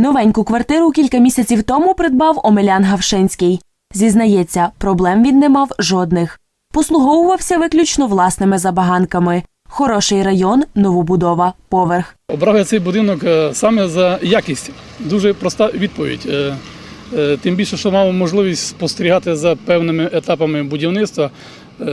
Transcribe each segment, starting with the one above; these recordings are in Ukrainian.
Новеньку квартиру кілька місяців тому придбав Омелян Гавшинський. Зізнається, проблем він не мав жодних. Послуговувався виключно власними забаганками. Хороший район, новобудова, поверх. Обрав я цей будинок е, саме за якість. Дуже проста відповідь. Е, е, Тим більше, що мав можливість спостерігати за певними етапами будівництва,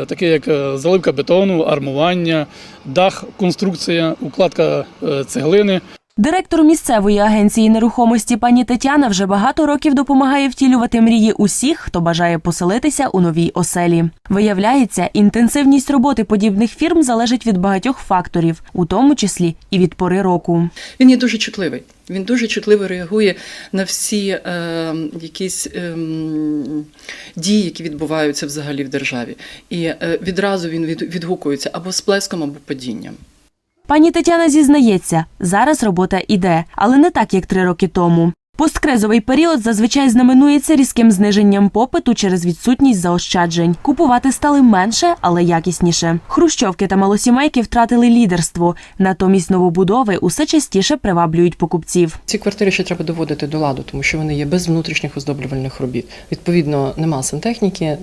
таке як заливка бетону, армування, дах, конструкція, укладка цеглини. Директор місцевої агенції нерухомості пані Тетяна вже багато років допомагає втілювати мрії усіх, хто бажає поселитися у новій оселі. Виявляється, інтенсивність роботи подібних фірм залежить від багатьох факторів, у тому числі і від пори року. Він є дуже чутливий. Він дуже чутливо реагує на всі е, якісь е, дії, які відбуваються взагалі в державі. І е, відразу він від, відгукується або сплеском, або падінням. Пані Тетяна зізнається, зараз робота іде, але не так, як три роки тому. Посткризовий період зазвичай знаменується різким зниженням попиту через відсутність заощаджень. Купувати стали менше, але якісніше. Хрущовки та малосімейки втратили лідерство. Натомість новобудови усе частіше приваблюють покупців. Ці квартири ще треба доводити до ладу, тому що вони є без внутрішніх оздоблювальних робіт. Відповідно, нема сантехніки,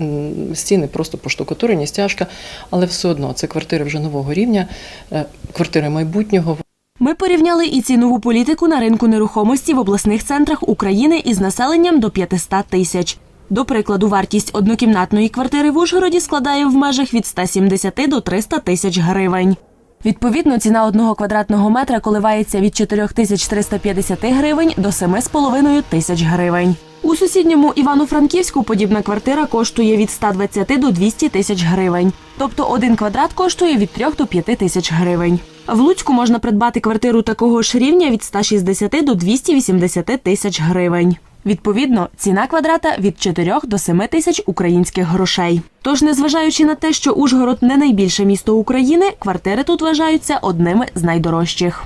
стіни просто поштукатурені, стяжка, але все одно це квартири вже нового рівня, е, квартири майбутнього. Ми порівняли і цінову політику на ринку нерухомості в обласних центрах України із населенням до 500 тисяч. До прикладу, вартість однокімнатної квартири в Ужгороді складає в межах від 170 до 300 тисяч гривень. Відповідно, ціна одного квадратного метра коливається від 4350 гривень до 7,5 тисяч гривень. У сусідньому Івано-Франківську подібна квартира коштує від 120 до 200 тисяч гривень. Тобто один квадрат коштує від 3 до 5 тисяч гривень. В Луцьку можна придбати квартиру такого ж рівня від 160 до 280 тисяч гривень. Відповідно, ціна квадрата від 4 до 7 тисяч українських грошей. Тож, незважаючи на те, що Ужгород не найбільше місто України, квартири тут вважаються одними з найдорожчих.